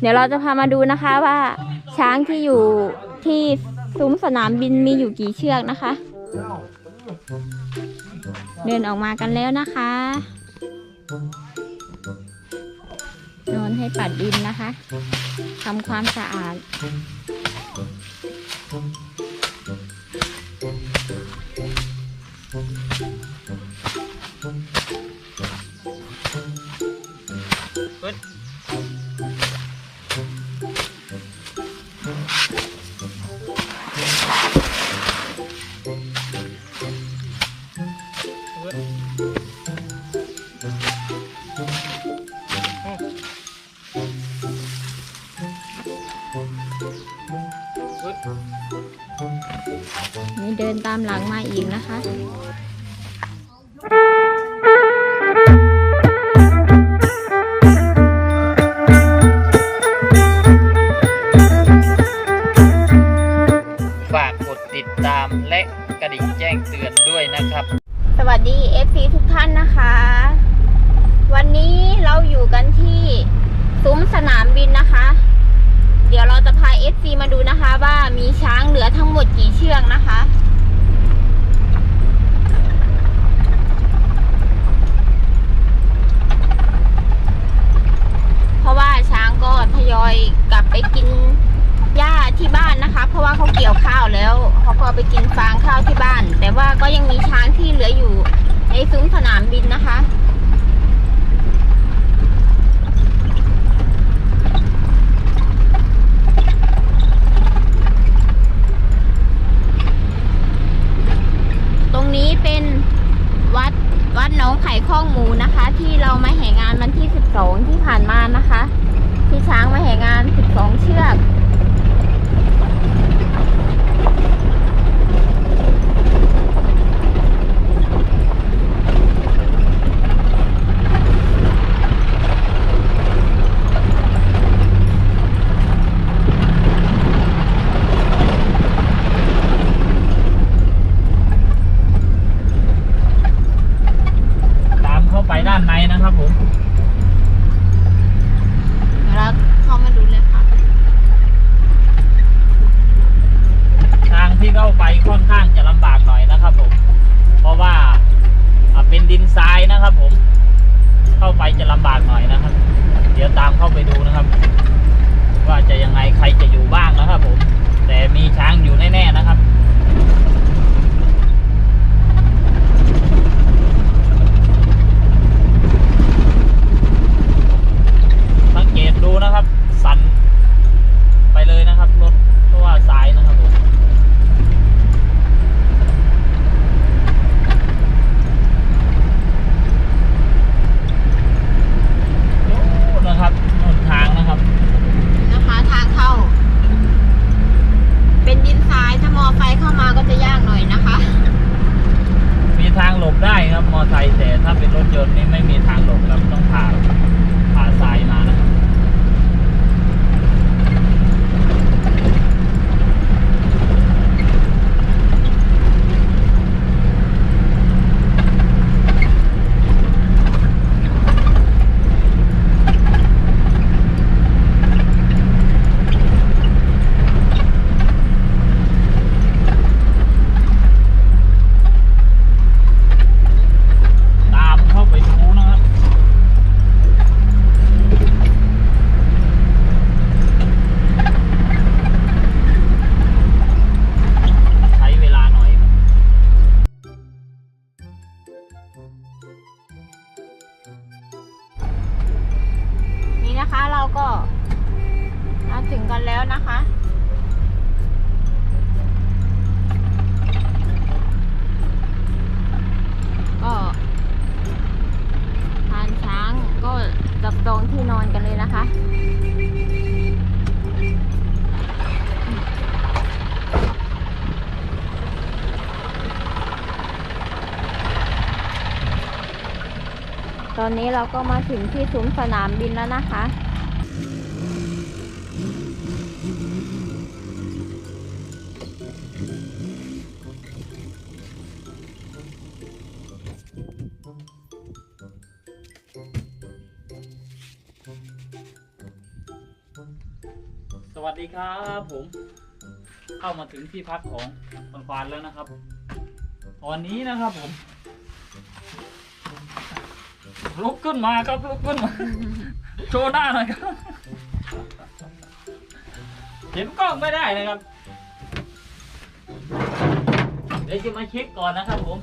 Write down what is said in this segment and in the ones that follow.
เดี๋ยวเราจะพามาดูนะคะว่า ช้างที่อยู่ที่ซุ้มสนามบินมีอยู่กี่เชือกนะคะ เดินออกมากันแล้วนะคะนอนให้ปัดดินนะคะทำความสะอาด นี่เดินตามหลังมาอีกนะคะ มีช้างเหลือทั้งหมดกี่เชือกนะคะ เพราะว่าช้างก็ทยอยกลับไปกินหญ้าที่บ้านนะคะ เพราะว่าเขาเกี่ยวข้าวแล้วเขาก็ไปกินฟางข้าวที่บ้าน แต่ว่าก็ยังมีช้างที่เหลืออยู่ในซุ้มสนามบินนะคะ ตรงนี้เป็นวัดวัดหนองไผ่ข้องหมูนะคะ ที่เรามาแห่งานวันที่ 12 ที่ผ่าน มานะคะ ที่ช้างมาแห่งาน 12 เชือก จะอยู่บ้างนะครับผม อนนี้เราก็มาถึงที่ซุ้มสนามบินแล้วนะคะนวัสดีครับผม เข้ามาถึงที่พักของคอนควานแล้วนะครับวันนี้นะครับผม ลุกขึ้นมาครับลุกขึ้นมาโชว์หน้าหน่อยครับ เห็นกล้องไม่ได้นะครับ เดี๋ยวจะมาเช็คก่อนนะครับผม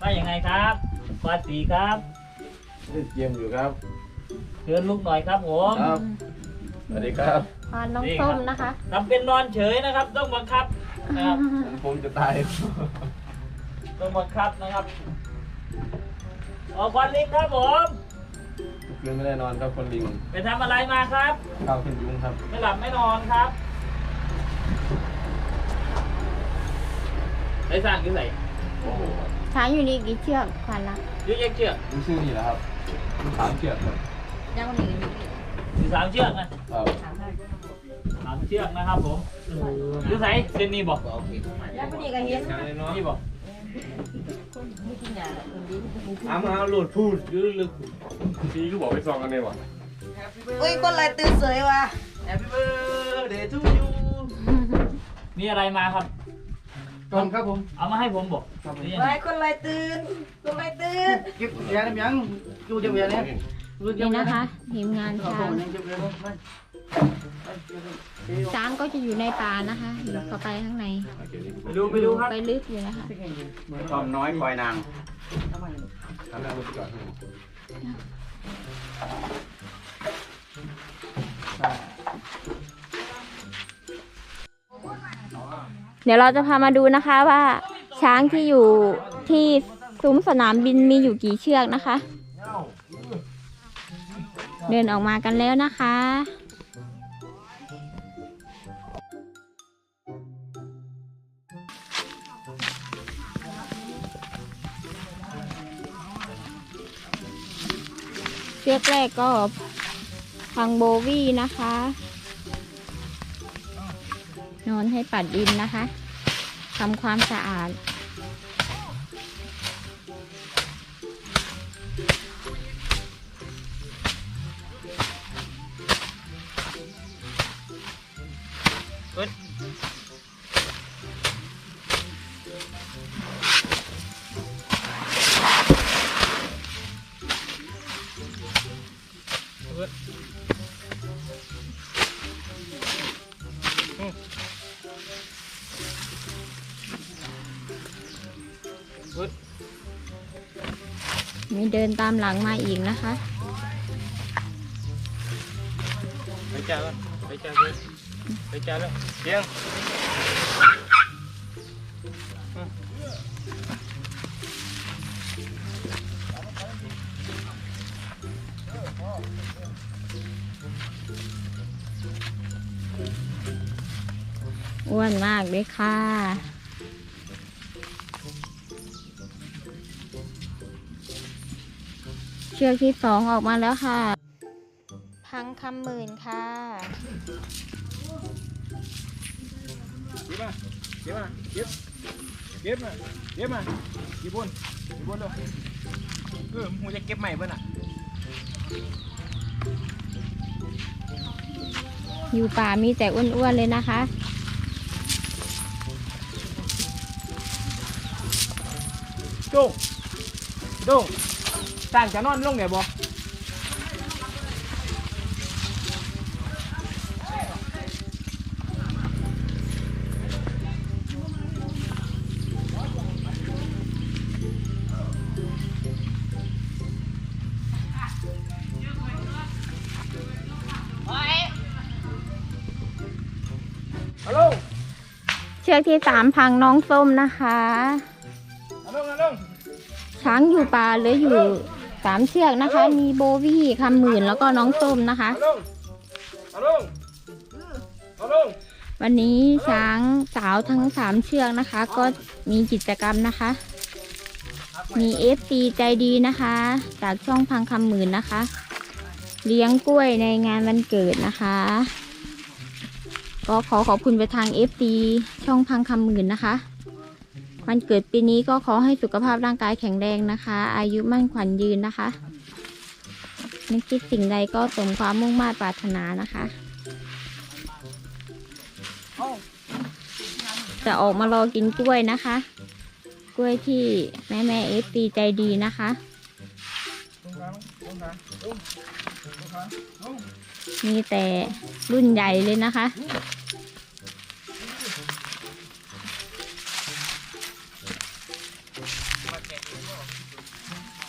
ว่ายังไงครับควานสีครับเล่นเกมอยู่ครับเชิญลุกหน่อยครับผมครับสวัสดีครับพานน้องส้มนะคะทำเป็นนอนเฉยนะครับ ต้องบังคับนะครับผมจะตายต้องบังคับนะครับ ออกควันลิงครับผมคืนไม่ได้นอนครับคนลิงไปทำอะไรมาครับ ข้าวขึ้นยุงครับ ไม่หลับไม่นอนครับไอ้สร้างกี่ใส่โอ้โหช้างอยู่นี่กี่เชือกควานละยืดเย็กเชือกดูชื่อนี่แหละครับดูสามเชือกครับมีสามเชือกนะครับสามเชือกนะครับผมยืดใส่เส้นนี้บอกแล้วพอดีก็เห็นนี่บอก อ้ามเอาโหลดพูดยืดลึกพี่ก็บอกไปซองกันเลยวะอุ้ยคนไรตื่นเสยว่ะ Happy birthday to you มีอะไรมาครับกล่องครับผม เอามาให้ผมบอกนี่ยังไว้ไงคนไรตื่น คนไรตื่นเก็บยาได้ยังอยู่เจ็บยาเนี่ยนี่นะคะทีมงานช้าง ช้างก็จะอยู่ในป่านะคะเดี๋ยวเข้าไปข้างในไปดูไปดูครับไปลึกอยู่นะคะตอมน้อยคอยนางทำอะไรไปก่อนเดี๋ยวเราจะพามาดูนะคะว่า ช้างที่อยู่ที่ซุ้มสนามบินมีอยู่กี่เชือกนะคะ เดินออกมากันแล้วนะคะ ชือกแรกก็พังโบวี่นะคะ นอนให้ปัดดินนะคะทำความสะอาด เดินตามหลังมาอีกนะคะ ไปจ้าแล้วไปจ้าเลยไปจ้าแล้วเสียงอ้วนมากเลยค่ะ ชือกที่สองออกมาแล้วค่ะ พังคำหมื่นค่ะเก็บมาเก็บมาเก็บเก็บมาเก็บมากี่บนกี่บนเลยเออมึงจะเก็บใหม่เพื่อนอะ อยู่ป่ามีแต่อ้วนๆเลยนะคะโจงโจง ต่างจะนอนลงเนี่ยบ่ฮัลโหลเชือกที่สามพังน้องส้มนะคะ ฮัลโหลฮัลโหล ช้างอยู่ป่าเหลืออยู่ สามเชือกนะคะ มีโบวี่คำหมื่นแล้วก็น้องส้มนะคะฮัลโหลฮัลโหลฮัลโหลวันนี้ช้างสาวทั้งสามเชือกนะคะ ก็มีกิจกรรมนะคะ มีเอฟซีใจดีนะคะ จากช่องพังคำหมื่นนะคะ เลี้ยงกล้วยในงานวันเกิดนะคะ ก็ขอขอบคุณไปทาง FC ช่องพังคำหมื่นนะคะ วันเกิดปีนี้ก็ขอให้สุขภาพร่างกายแข็งแรงนะคะ อายุมั่นขวัญยืนนะคะนึกคิดสิ่งใดก็สมความมุ่งมา่ปรารถนานะคะ จะออกมารอกินกล้วยนะคะ กล้วยที่แม่แม่เอฟซีใจดีนะคะมีแต่รุ่นใหญ่เลยนะคะ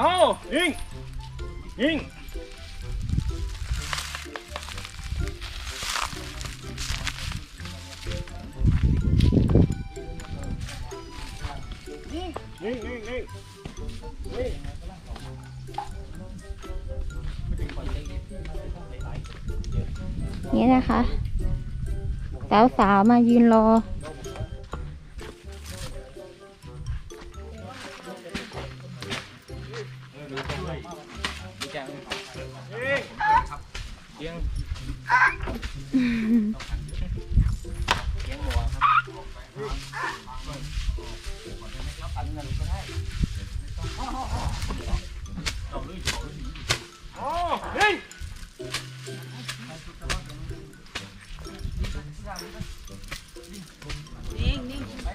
เอายิง ยิง ยิง ยิง ยิง ยิงนี่นะคะ สาวๆมายืนรอ โอ้ยิงนิ่งนิ่ง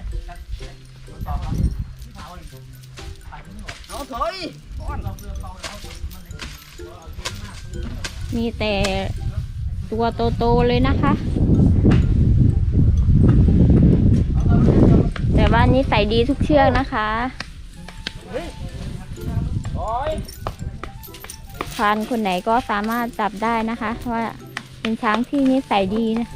เอาถอยมีแต่ตัวโตๆเลยนะคะ แต่ ว่านี้ใส่ดีทุกเชือกนะคะพรานคนไหนก็สามารถจับได้นะคะว่าเป็นช้างที่นิสัยดีนะ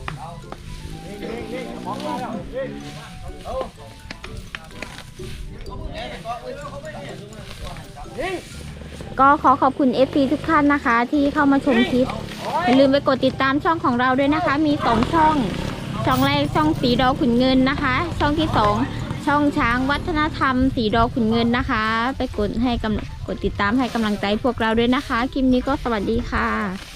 ก็ขอขอบคุณ FC ทุกท่านนะคะ ที่เข้ามาชมคลิป อย่าลืมไปกดติดตามช่องของเราด้วยนะคะ มีสองช่อง ช่องแรกช่องสีดอขุนเงินนะคะ ช่องที่สอง ช่องช้างวัฒนธรรม สีดอขุนเงินนะคะ ไปกดให้กำกดติดตามให้กำลังใจพวกเราด้วยนะคะ คลิปนี้ก็สวัสดีค่ะ